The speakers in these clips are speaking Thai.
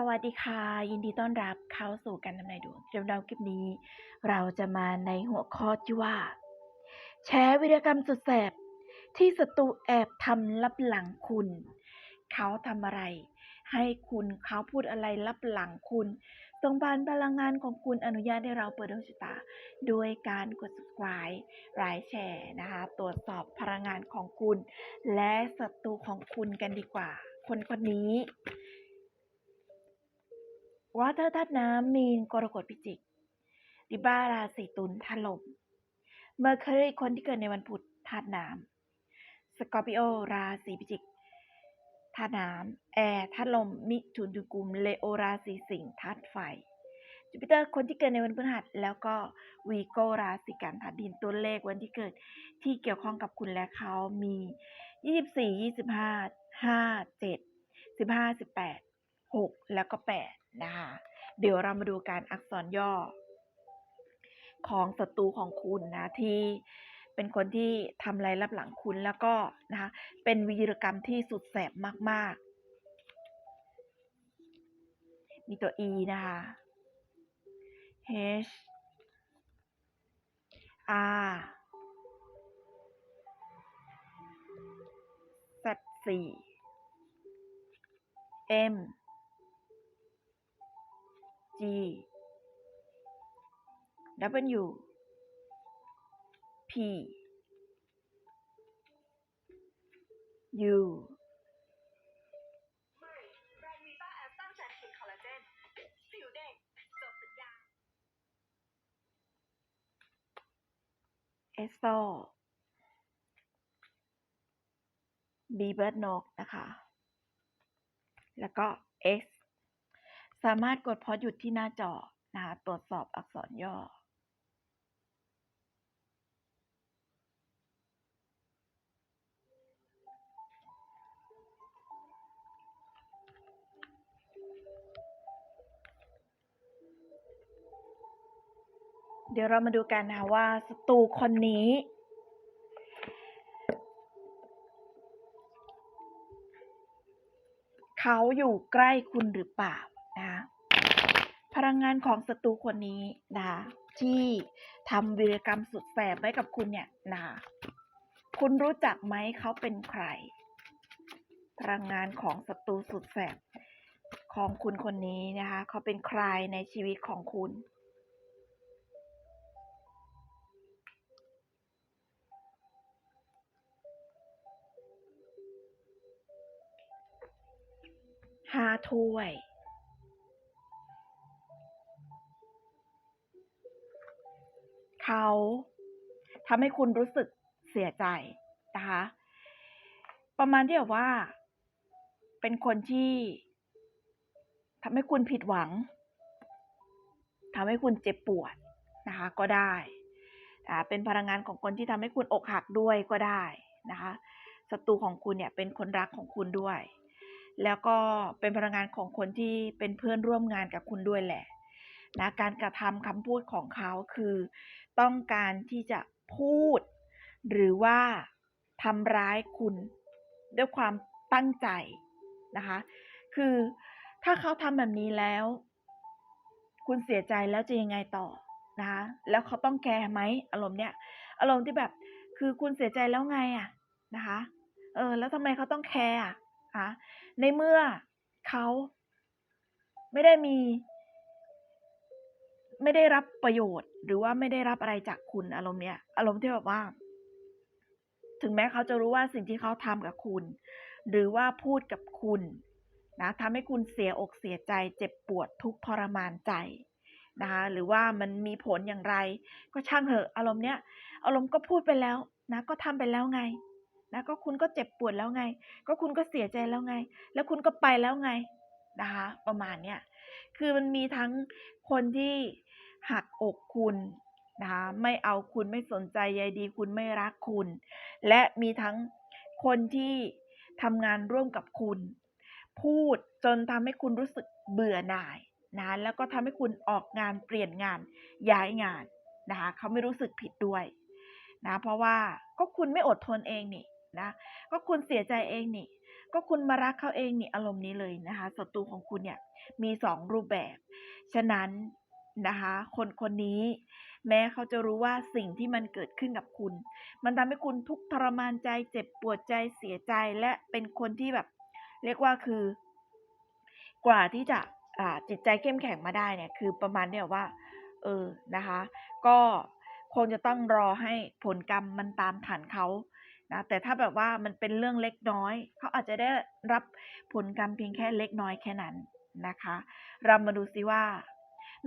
สวัสดีค่ะ ยินดีต้อนรับเข้าสู่การทำนายดวงเรื่องราวคลิปนี้ เราจะมาในหัวข้อที่ว่า แชร์วิรกรรมสุดแสบ ที่ศัตรูแอบทำลับหลังคุณ เขาทำอะไร ให้คุณเขาพูดอะไรลับหลังคุณส่งบานพลังงานของคุณอนุญาตให้เราเปิดดวงชะตาด้วยการกด subscribe ไลค์แชร์นะคะ ตรวจสอบพลังงานของคุณ และศัตรูของคุณกันดีกว่า คนคนนี้ วอเตอร์ธาตุน้ำมีนกรกฎพิจิกลิบ้าราศีตุลถล่มเมอร์คิวรีคนที่เกิดในวันพุธธาตุน้ำสกอร์ปิโอราศีพิจิกธาตุน้ำแอร์ธาตุลมมิถุนตุกุมเลโอราศีสิงห์ธาตุไฟจูปิเตอร์คนที่เกิดในวันพฤหัสแล้วก็วีโกราศีกันธาตุดินตัวเลขวันที่เกิดที่เกี่ยวข้องกับคุณและเขามี 24 25 5 7 15 18 6 แล้วก็ 8 นะคะเดี๋ยวเรามาดูการอักษรย่อ ของศัตรูของคุณนะที่เป็นคนที่ทำอะไรรับหลังคุณแล้วก็นะคะเป็นวีรกรรมที่สุดแสบมาก ๆ มีตัว E นะคะ H R Z 4 M G W P U ใหม่แบรนด์วีต้าแอสตันแซนคินคอลลาเจนผิวเด็กจบสัญญา S O B เบิร์ดนกนะคะ แล้วก็ X สามารถกดพอหยุดที่หน้าจอนะคะตรวจสอบอักษรย่อ เดี๋ยวเรามาดูกันนะคะว่าศัตรูคนนี้เขาอยู่ใกล้คุณหรือเปล่า นะคะพลังงานของศัตรูคนนี้นะคะที่ทำวีรกรรมสุดแสบไว้กับคุณเนี่ยนะคะคุณรู้จักไหมเขาเป็นใคร พลังงานของศัตรูสุดแสบของคุณคนนี้นะคะเขาเป็นใครในชีวิตของคุณห้าถ้วย เขาทำให้คุณรู้สึกเสียใจนะคะ ประมาณที่แบบว่า เป็นคนที่ทำให้คุณผิดหวังทำให้คุณเจ็บปวดนะคะ ก็ได้เป็นพลังงานของคนที่ทำให้คุณอกหักด้วยก็ได้นะคะศัตรูของคุณเนี่ยเป็นคนรักของคุณด้วย แล้วก็เป็นพลังงานของคนที่เป็นเพื่อนร่วมงานกับคุณด้วยแหละนะการกระทำคำพูดของเขาคือ ต้องการที่จะพูด หรือว่าทำร้ายคุณ ด้วยความตั้งใจนะคะ คือถ้าเขาทำแบบนี้แล้ว คุณเสียใจแล้วจะยังไงต่อนะคะแล้วเขาต้องแคร์ไหมอารมณ์เนี้ยอารมณ์ที่แบบคือคุณเสียใจแล้วไงอะนะคะเออแล้วทำไมเขาต้องแคร์อะคะในเมื่อเขาไม่ได้มี ไม่ได้รับประโยชน์ หรือว่าไม่ได้รับอะไรจากคุณอารมณ์เนี้ย อารมณ์ที่แบบว่า ถึงแม้เขาจะรู้ว่าสิ่งที่เขาทำกับคุณ หรือว่าพูดกับคุณนะทำให้คุณเสียอกเสียใจ เจ็บปวดทุกข์ทรมานใจนะคะหรือว่ามันมีผลอย่างไร ก็ช่างเถอะอารมณ์เนี้ยอารมณ์ก็พูดไปแล้วนะก็ทำไปแล้วไงนะก็คุณก็เจ็บปวดแล้วไง ก็คุณก็เสียใจแล้วไง แล้วคุณก็ไปแล้วไงนะคะประมาณเนี้ยคือมันมีทั้งคนที่ หักอกคุณนะคะไม่เอาคุณไม่สนใจใยดี คุณไม่รักคุณ และมีทั้งคนที่ทำงานร่วมกับคุณ พูดจนทำให้คุณรู้สึกเบื่อหน่ายนะแล้วก็ทำให้คุณออกงานเปลี่ยนงานย้ายงานนะคะเขาไม่รู้สึกผิดด้วยนะเพราะว่าก็คุณไม่อดทนเองนี่นะก็คุณเสียใจเองนี่ ก็คุณมารักเขาเองนี่อารมณ์นี้เลยนะคะศัตรูของคุณเนี่ยมีสองรูปแบบ ฉะนั้น นะคะ คนคนนี้ แม้เขาจะรู้ว่าสิ่งที่มันเกิดขึ้นกับคุณ มันทำให้คุณทุกทรมานใจ เจ็บปวดใจเสียใจและเป็นคนที่แบบ เรียกว่าคือ กว่าที่จะจิตใจเข้มแข็งมาได้เนี่ย คือประมาณเนี่ยว่า เออนะคะ ก็คงจะต้องรอให้ผลกรรมมันตามทันเขานะแต่ถ้าแบบว่ามันเป็นเรื่องเล็กน้อย เขาอาจจะได้รับผลกรรมเพียงแค่เล็กน้อยแค่นั้นนะคะ เรามาดูซิว่า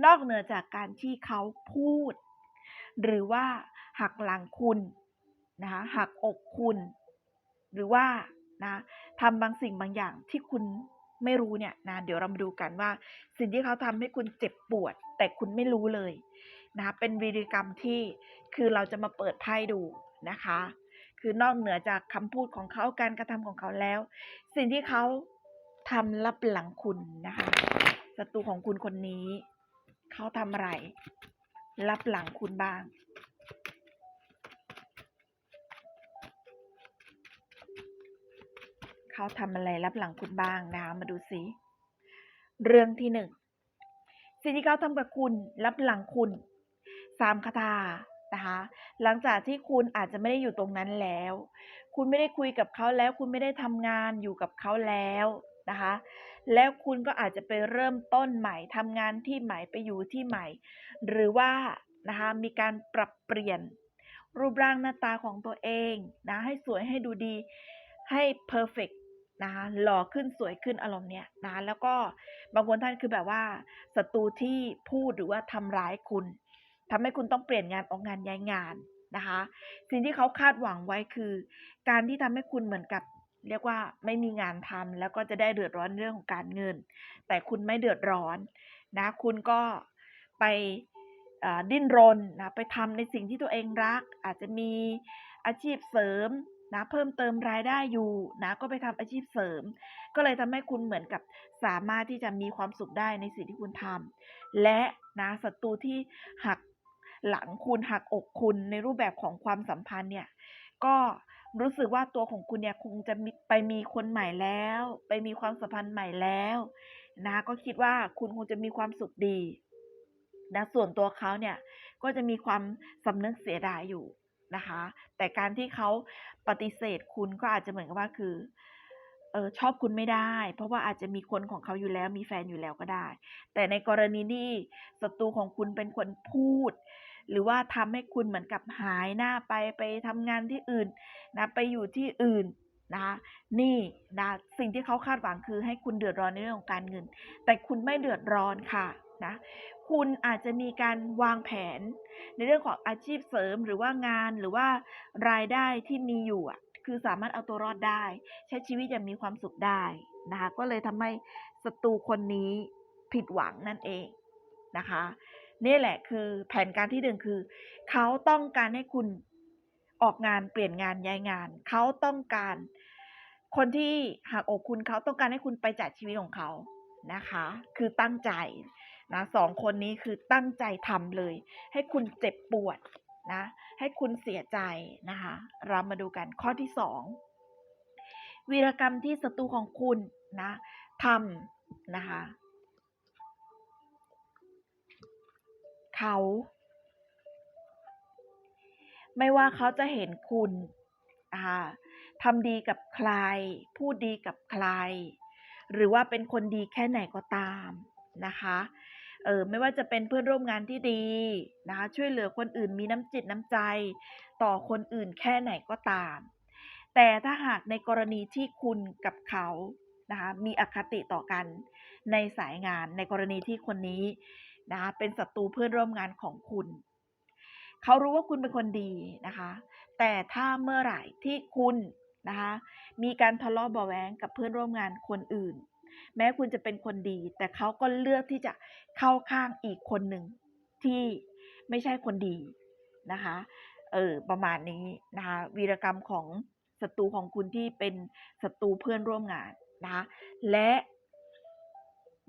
นอกเหนือจากการที่เขาพูด หรือว่าหักหลังคุณนะคะหักอกคุณ หรือว่านะทำบางสิ่งบางอย่างที่คุณไม่รู้เนี่ยนะเดี๋ยวเรามาดูกันว่า สิ่งที่เขาทำให้คุณเจ็บปวด แต่คุณไม่รู้เลยนะเป็นวีรกรรมที่คือเราจะมาเปิดไพ่ดูนะคะ คือนอกเหนือจากคำพูดของเขาการกระทำของเขาแล้ว สิ่งที่เขาทำลับหลังคุณนะคะศัตรูของคุณคนนี้ เขาทำอะไรลับหลังคุณบ้าง เขาทำอะไรลับหลังคุณบ้างนะคะมาดูสิเรื่องที่หนึ่งสิ่งที่เขาทำกับคุณลับหลังคุณสามคาถานะคะหลังจากที่คุณอาจจะไม่ได้อยู่ตรงนั้นแล้ว คุณไม่ได้คุยกับเขาแล้ว คุณไม่ได้ทำงานอยู่กับเขาแล้วนะคะ แล้วคุณก็อาจจะไปเริ่มต้นใหม่ทำงานที่ใหม่ไปอยู่ที่ใหม่ หรือว่านะคะมีการปรับเปลี่ยน รูปร่างหน้าตาของตัวเองนะให้สวยให้ดูดีให้เพอร์เฟกนะคะหล่อขึ้นสวยขึ้นอารมณ์เนี้ยนะแล้วก็บางคนท่านคือแบบว่าศัตรูที่พูดหรือว่าทำร้ายคุณทำให้คุณต้องเปลี่ยนงานออกงานย้ายงานนะคะ สิ่งที่เขาคาดหวังไว้คือ การที่ทำให้คุณเหมือนกับ เรียกว่าไม่มีงานทำแล้วก็จะได้เดือดร้อนเรื่องของการเงิน แต่คุณไม่เดือดร้อนนะ คุณก็ไปดิ้นรนนะไปทำในสิ่งที่ตัวเองรัก อาจจะมีอาชีพเสริมนะเพิ่มเติมรายได้อยู่นะก็ไปทำอาชีพเสริม ก็เลยทำให้คุณเหมือนกับสามารถที่จะมีความสุขได้ในสิ่งที่คุณทำและนะศัตรูที่หักหลังคุณหักอกคุณในรูปแบบของความสัมพันธ์เนี่ยก็ รู้สึกว่าตัวของคุณเนี่ยคงจะไปมีคนใหม่แล้ว ไปมีความสัมพันธ์ใหม่แล้วนะก็คิดว่าคุณคงจะมีความสุขดีนะส่วนตัวเขาเนี่ยก็จะมีความสำนึกเสียดายอยู่นะคะ แต่การที่เขาปฏิเสธคุณก็อาจจะเหมือนกับว่าคือเออชอบคุณไม่ได้ เพราะว่าอาจจะมีคนของเขาอยู่แล้วมีแฟนอยู่แล้วก็ได้ แต่ในกรณีที่ศัตรูของคุณเป็นคนพูด หรือว่าทำให้คุณเหมือนกับหายหน้าไปไปทำงานที่อื่นนะไปอยู่ที่อื่นนะคะนี่นะสิ่งที่เขาคาดหวังคือให้คุณเดือดร้อนในเรื่องของการเงิน แต่คุณไม่เดือดร้อนค่ะนะคุณอาจจะมีการวางแผน ในเรื่องของอาชีพเสริมหรือว่างานหรือว่ารายได้ที่มีอยู่อะคือสามารถเอาตัวรอดได้ ใช้ชีวิตอย่างมีความสุขได้นะคะก็เลยทำให้ศัตรูคนนี้ผิดหวังนั่นเองนะคะ นี่แหละคือแผนการที่หนึ่งคือ เขาต้องการให้คุณออกงานเปลี่ยนงานย้ายงาน เขาต้องการ คนที่หักอกคุณเขาต้องการให้คุณไปจากชีวิตของเขานะคะ คือตั้งใจนะสองคนนี้คือตั้งใจทำเลย ให้คุณเจ็บปวดนะ ให้คุณเสียใจนะคะ เรามาดูกันข้อที่สองวีรกรรมที่ศัตรูของคุณนะทำนะคะ เขา ไม่ว่าเขาจะเห็นคุณทำดีกับใคร พูดดีกับใคร หรือว่าเป็นคนดีแค่ไหนก็ตามนะคะเออไม่ว่าจะเป็นเพื่อนร่วมงานที่ดีนะคะ ช่วยเหลือคนอื่นมีน้ำจิตน้ำใจ ต่อคนอื่นแค่ไหนก็ตาม แต่ถ้าหากในกรณีที่คุณกับเขานะคะมีอคติต่อกันในสายงานในกรณีที่คนนี้ นะคะเป็นศัตรูเพื่อนร่วมงานของคุณ เขารู้ว่าคุณเป็นคนดีนะคะ แต่ถ้าเมื่อไหร่ที่คุณนะคะมีการทะเลาะเบาะแวงกับเพื่อนร่วมงานคนอื่น แม้คุณจะเป็นคนดี แต่เขาก็เลือกที่จะเข้าข้างอีกคนหนึ่งที่ไม่ใช่คนดีนะคะเออประมาณนี้นะคะวีรกรรมของศัตรูของคุณที่เป็นศัตรูเพื่อนร่วมงานนะคะและ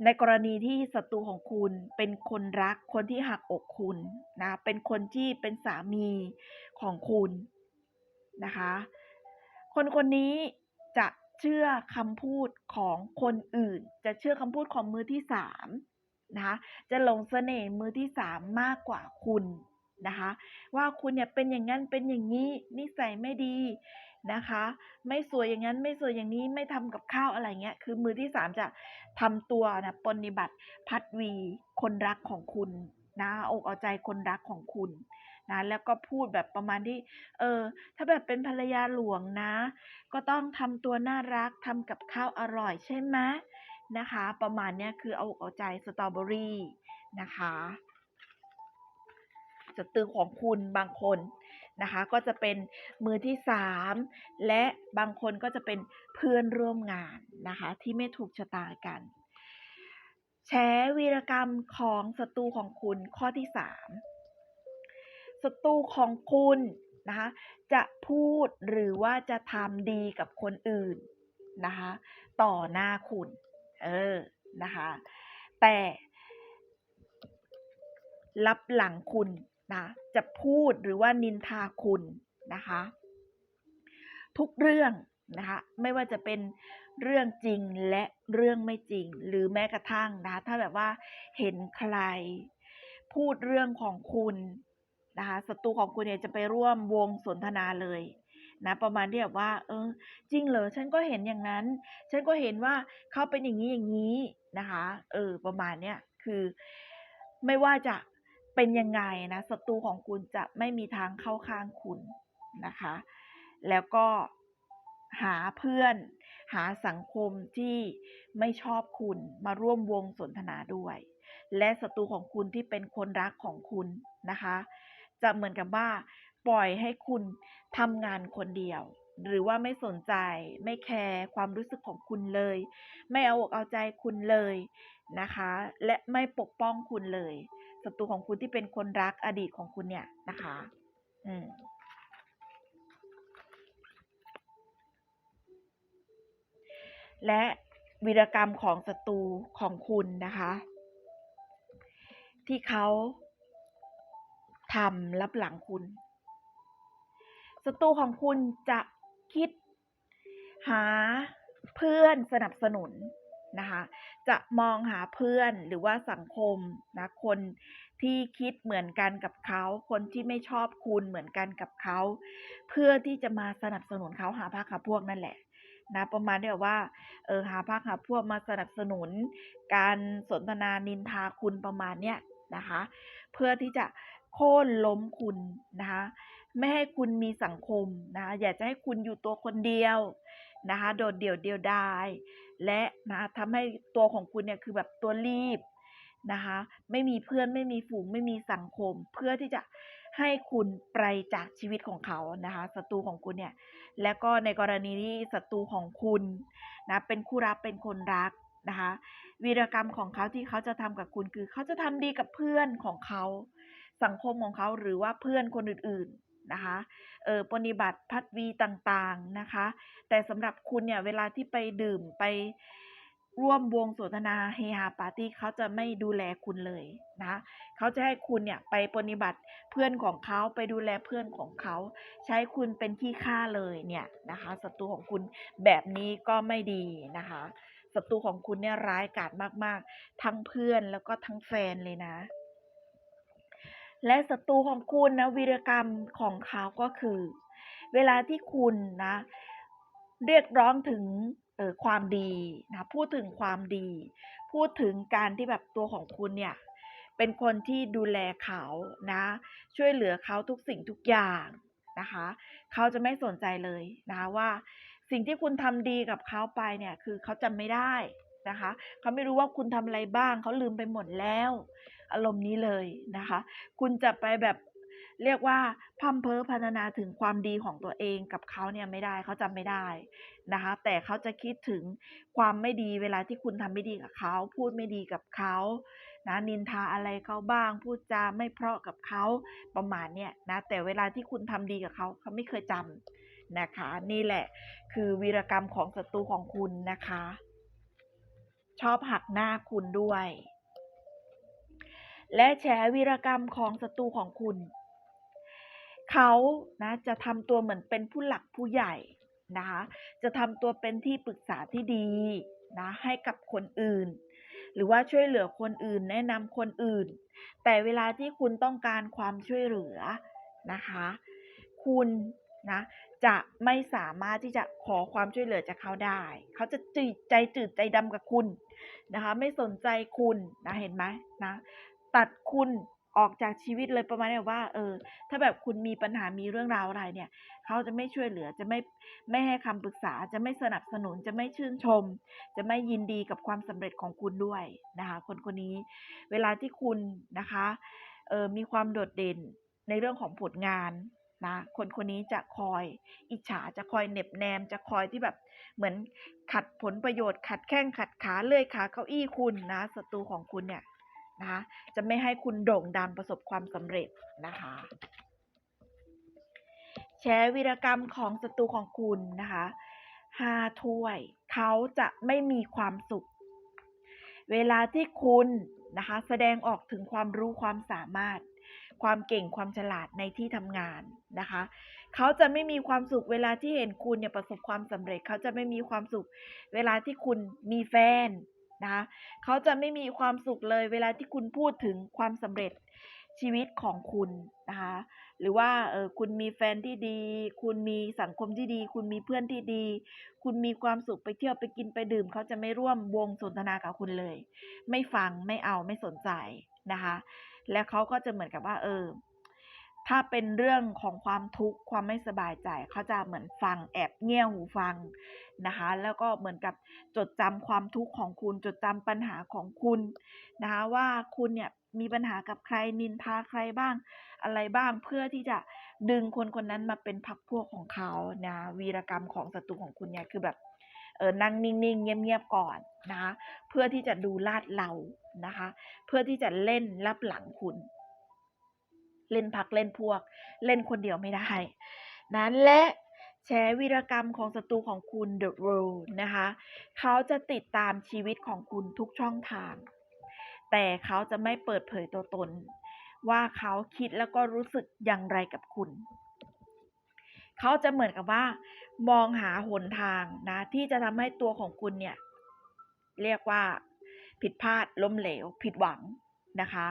ในกรณีที่ศัตรูของคุณเป็นคนรักคนที่หักอกคุณนะเป็นคนที่เป็นสามีของคุณนะคะ คนคนนี้จะเชื่อคำพูดของคนอื่น จะเชื่อคำพูดของมือที่สามนะคะจะหลงเสน่ห์มือที่สามมากกว่าคุณนะคะ ว่าคุณเนี่ยเป็นอย่างนั้นเป็นอย่างนี้นิสัยไม่ดี นะคะ ไม่สวยอย่างนั้นไม่สวยอย่างนี้ไม่ทำกับข้าวอะไรเงี้ยคือมือที่สามจะทำตัวนะปฏิบัติพัดวีคนรักของคุณนะอกเอาใจคนรักของคุณนะแล้วก็พูดแบบประมาณที่ เออ ถ้าแบบเป็นภรรยาหลวงนะ ก็ต้องทำตัวน่ารักทำกับข้าวอร่อยใช่ไหมนะคะ ประมาณเนี้ยคือเอาอกเอาใจสตรอเบอรี่นะคะสตือของคุณบางคน นะคะ ก็จะเป็นมือที่สามและบางคนก็จะเป็นเพื่อนร่วมงานนะคะ ที่ไม่ถูกชะตากัน แชร์วีรกรรมของศัตรูของคุณข้อที่สามศัตรูของคุณนะคะจะพูดหรือว่าจะทำดีกับคนอื่นนะคะต่อหน้าคุณ เออนะคะแต่รับหลังคุณ นะจะพูดหรือว่านินทาคุณนะคะ ทุกเรื่องนะคะไม่ว่าจะเป็นเรื่องจริงและเรื่องไม่จริง หรือแม้กระทั่งนะถ้าแบบว่าเห็นใคร พูดเรื่องของคุณนะคะศัตรูของคุณเนี่ยจะไปร่วมวงสนทนาเลยนะประมาณที่แบบว่า เออ จริงเหรอฉันก็เห็นอย่างนั้น ฉันก็เห็นว่าเขาเป็นอย่างนี้อย่างนี้นะคะ เออ ประมาณเนี้ยคือไม่ว่าจะ เป็นยังไงนะศัตรูของคุณจะไม่มีทางเข้าข้างคุณนะคะ แล้วก็หาเพื่อน หาสังคมที่ไม่ชอบคุณมาร่วมวงสนทนาด้วย และศัตรูของคุณที่เป็นคนรักของคุณนะคะ จะเหมือนกับว่า ปล่อยให้คุณทำงานคนเดียว หรือว่าไม่สนใจไม่แคร์ความรู้สึกของคุณเลย ไม่เอาอกเอาใจคุณเลยนะคะ และไม่ปกป้องคุณเลย ศัตรูของคุณที่เป็นคนรักอดีตของคุณเนี่ยนะคะ อืมและวีรกรรมของศัตรูของคุณนะคะ ที่เขาทำรับหลังคุณศัตรูของคุณจะคิดหาเพื่อนสนับสนุนนะคะ จะมองหาเพื่อนหรือว่าสังคมนะคนที่คิดเหมือนกันกับเขา คนที่ไม่ชอบคุณเหมือนกันกับเขา เพื่อที่จะมาสนับสนุนเขาหาพรรคหาพวกนั่นแหละนะประมาณที่แบบว่าเออหาพรรคหาพวกมาสนับสนุน การสนทนานินทาคุณประมาณเนี้ยนะคะ เพื่อที่จะโค่นล้มคุณนะคะไม่ให้คุณมีสังคมนะคะอยากจะให้คุณอยู่ตัวคนเดียวนะคะโดดเดี่ยวเดียวดาย และนะทำให้ตัวของคุณเนี่ยคือแบบตัวรีบนะคะ ไม่มีเพื่อนไม่มีฝูงไม่มีสังคม เพื่อที่จะให้คุณไปจากชีวิตของเขานะคะศัตรูของคุณเนี่ย และก็ในกรณีที่ศัตรูของคุณนะเป็นคู่รักเป็นคนรักนะคะวีรกรรมของเขาที่เขาจะทำกับคุณคือ เขาจะทำดีกับเพื่อนของเขา สังคมของเขาหรือว่าเพื่อนคนอื่นๆ นะคะเออปฏิบัติพัดวีต่างๆนะคะ แต่สำหรับคุณเนี่ยเวลาที่ไปดื่มไปร่วมวงสนทนาเฮฮาปาร์ตี้เขาจะไม่ดูแลคุณเลยนะเขาจะให้คุณเนี่ยไปปฏิบัติเพื่อนของเขาไปดูแลเพื่อนของเขา ใช้คุณเป็นที่ฆ่าเลยเนี่ยนะคะศัตรูของคุณแบบนี้ก็ไม่ดีนะคะศัตรูของคุณเนี่ยร้ายกาจมากๆ ทั้งเพื่อนแล้วก็ทั้งแฟนเลยนะ และศัตรูของคุณนะวีรกรรมของเขาก็คือ เวลาที่คุณนะ เรียกร้องถึงออความดีนะพูดถึงความดี พูดถึงการที่แบบตัวของคุณเนี่ยเป็นคนที่ดูแลเขานะ ช่วยเหลือเขาทุกสิ่งทุกอย่างนะคะ เขาจะไม่สนใจเลยนะคะว่า สิ่งที่คุณทำดีกับเขาไปเนี่ยคือเขาจำไม่ได้นะคะ เขาไม่รู้ว่าคุณทำอะไรบ้าง เขาลืมไปหมดแล้ว อารมณ์นี้เลยนะคะ คุณจะไปแบบเรียกว่าพัมเพอพัฒนาถึงความดีของตัวเองกับเขาเนี่ยไม่ได้เขาจำไม่ได้นะคะ แต่เขาจะคิดถึงความไม่ดีเวลาที่คุณทำไม่ดีกับเขา พูดไม่ดีกับเขานะนินทาอะไรเขาบ้าง พูดจาไม่เพราะกับเขาประมาณเนี่ยนะแต่เวลาที่คุณทำดีกับเขาเขาไม่เคยจำนะคะ นี่แหละคือวีรกรรมของศัตรูของคุณนะคะ ชอบหักหน้าคุณด้วย และแฉวีรกรรมของศัตรูของคุณ เขานะจะทำตัวเหมือนเป็นผู้หลักผู้ใหญ่นะคะจะทำตัวเป็นที่ปรึกษาที่ดีนะให้กับคนอื่น หรือว่าช่วยเหลือคนอื่น แนะนำคนอื่น แต่เวลาที่คุณต้องการความช่วยเหลือนะคะ คุณนะจะไม่สามารถที่จะขอความช่วยเหลือจากเขาได้ เขาจะจืดใจจืดใจดำกับคุณนะคะ ไม่สนใจคุณนะเห็นไหมนะ ตัดคุณออกจากชีวิตเลยประมาณนี้ว่า เออ ถ้าแบบคุณมีปัญหามีเรื่องราวอะไรเนี่ย เขาจะไม่ช่วยเหลือจะไม่ไม่ให้คำปรึกษาจะไม่สนับสนุนจะไม่ชื่นชม จะไม่ยินดีกับความสำเร็จของคุณด้วยนะคะ คนคนนี้ เวลาที่คุณนะคะเออมีความโดดเด่นในเรื่องของผลงานนะคนคนนี้จะคอยอิจฉาจะคอยเหน็บแนม จะคอยที่แบบเหมือนขัดผลประโยชน์ ขัดแข้งขัดขาเลื่อยขาเก้าอี้คุณนะศัตรูของคุณเนี่ย นะคะ จะไม่ให้คุณโด่งดังประสบความสำเร็จนะคะ แชร์วีรกรรมของศัตรูของคุณนะคะห้าถ้วย เขาจะไม่มีความสุข เวลาที่คุณนะคะ แสดงออกถึงความรู้ความสามารถ ความเก่งความฉลาดในที่ทำงานนะคะ เขาจะไม่มีความสุขเวลาที่เห็นคุณเนี่ยประสบความสำเร็จ เขาจะไม่มีความสุข เวลาที่คุณมีแฟน นะคะเขาจะไม่มีความสุขเลยเวลาที่คุณพูดถึงความสำเร็จชีวิตของคุณนะคะหรือว่าเออคุณมีแฟนที่ดี คุณมีสังคมที่ดี คุณมีเพื่อนที่ดี คุณมีความสุขไปเที่ยวไปกินไปดื่ม เขาจะไม่ร่วมวงสนทนากับคุณเลย ไม่ฟังไม่เอาไม่สนใจนะคะ และเขาก็จะเหมือนกับว่า เออ ถ้าเป็นเรื่องของความทุกข์ความไม่สบายใจเขาจะเหมือนฟังแอบเงี่ยหูฟังนะคะ แล้วก็เหมือนกับจดจำความทุกข์ของคุณ จดจำปัญหาของคุณนะคะว่าคุณเนี่ยมีปัญหากับใครนินทาใครบ้างอะไรบ้างเพื่อที่จะดึงคนคนนั้นมาเป็นพักพวกของเขานะวีรกรรมของศัตรูของคุณเนี่ยคือแบบเออนั่งนิ่งๆ เงียบๆ ก่อนนะคะเพื่อที่จะดูลาดเรานะคะ เพื่อที่จะเล่นรับหลังคุณ เล่นพักเล่นพวก เล่นคนเดียวไม่ได้นะและแชร์วีรกรรมของศัตรูของคุณ The World นะคะ เขาจะติดตามชีวิตของคุณทุกช่องทาง แต่เขาจะไม่เปิดเผยตัวตน ว่าเขาคิดแล้วก็รู้สึกอย่างไรกับคุณ เขาจะเหมือนกับว่า มองหาหนทางนะ ที่จะทำให้ตัวของคุณเนี่ย เรียกว่า ผิดพลาดล้มเหลว ผิดหวังนะคะ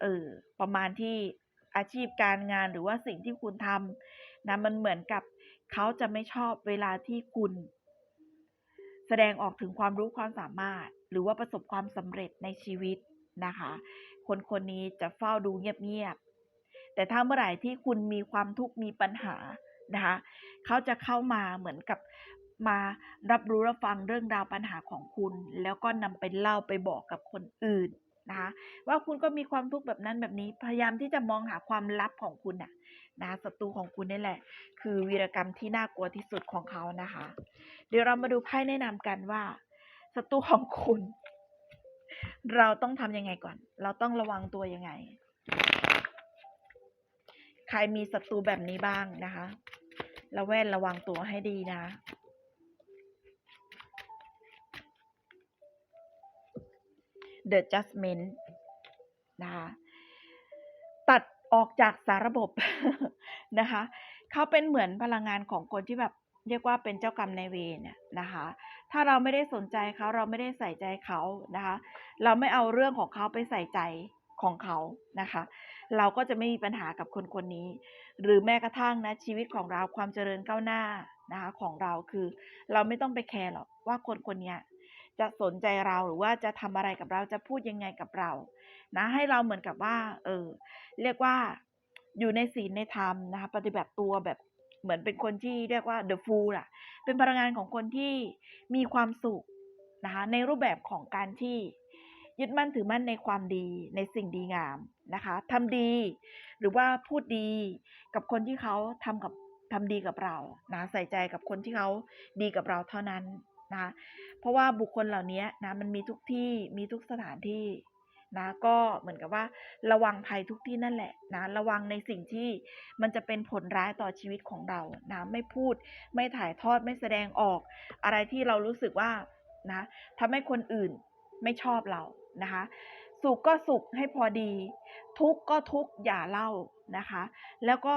เออประมาณที่ อาชีพการงานหรือว่าสิ่งที่คุณทำนะมันเหมือนกับเขาจะไม่ชอบเวลาที่คุณ แสดงออกถึงความรู้ความสามารถ หรือว่าประสบความสำเร็จในชีวิตนะคะ คนคนนี้จะเฝ้าดูเงียบๆแต่ถ้าเมื่อไหร่ที่คุณมีความทุกข์มีปัญหานะคะเขาจะเข้ามาเหมือนกับมารับรู้รับฟังเรื่องราวปัญหาของคุณ แล้วก็นำไปเล่าไปบอกกับคนอื่น นะคะว่าคุณก็มีความทุกข์แบบนั้นแบบนี้ พยายามที่จะมองหาความลับของคุณน่ะนะศัตรูของคุณนี่แหละ คือวีรกรรมที่น่ากลัวที่สุดของเขานะคะ เดี๋ยวเรามาดูไพ่แนะนำกันว่าศัตรูของคุณ เราต้องทำยังไงก่อน เราต้องระวังตัวยังไง ใครมีศัตรูแบบนี้บ้างนะคะระแวดระวังตัวให้ดีนะ The Judgment นะคะตัดออกจากสาระบบนะคะเขาเป็นเหมือนพลังงานของคนที่แบบเรียกว่าเป็นเจ้ากรรมนายเวรเนี่ยนะคะ ถ้าเราไม่ได้สนใจเขาเราไม่ได้ใส่ใจเขานะคะ เราไม่เอาเรื่องของเขาไปใส่ใจของเขานะคะ เราก็จะไม่มีปัญหากับคนคนนี้ หรือแม้กระทั่งนะชีวิตของเราความเจริญก้าวหน้านะคะของเราคือ เราไม่ต้องไปแคร์หรอกว่าคนคนเนี้ย จะสนใจเราหรือว่าจะทำอะไรกับเราจะพูดยังไงกับเรา นะ ให้เราเหมือนกับว่า เออ เรียกว่าอยู่ในศีลในธรรมนะคะ ปฏิบัติตัวแบบเหมือนเป็นคนที่เรียกว่า the fool อะเป็นพลังงานของคนที่มีความสุขนะคะ ในรูปแบบของการที่ยึดมั่นถือมั่นในความดีในสิ่งดีงามนะคะทำดี หรือว่าพูดดีกับคนที่เขาทำกับทำดีกับเรานะใส่ใจกับคนที่เขาดีกับเราเท่านั้น นะเพราะว่าบุคคลเหล่านี้นะมันมีทุกที่มีทุกสถานที่นะก็เหมือนกับว่าระวังภัยทุกที่นั่นแหละนะระวังในสิ่งที่มันจะเป็นผลร้ายต่อชีวิตของเรานะไม่พูดไม่ถ่ายทอดไม่แสดงออก อะไรที่เรารู้สึกว่านะทำให้คนอื่นไม่ชอบเรานะคะสุขก็สุขให้พอดี ทุกก็ทุกอย่าเล่านะคะ แล้วก็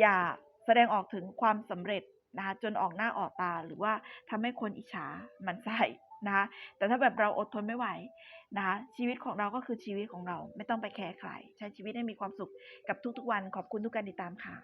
อย่าแสดงออกถึงความสำเร็จ นะคะจนออกหน้าออกตาหรือว่าทำให้คนอิจฉามันใส่นะคะแต่ถ้าแบบเราอดทนไม่ไหวนะคะชีวิตของเราก็คือชีวิตของเราไม่ต้องไปแคร์ใคร ใช้ชีวิตให้มีความสุขกับทุกๆวันขอบคุณทุกการติดตามค่ะ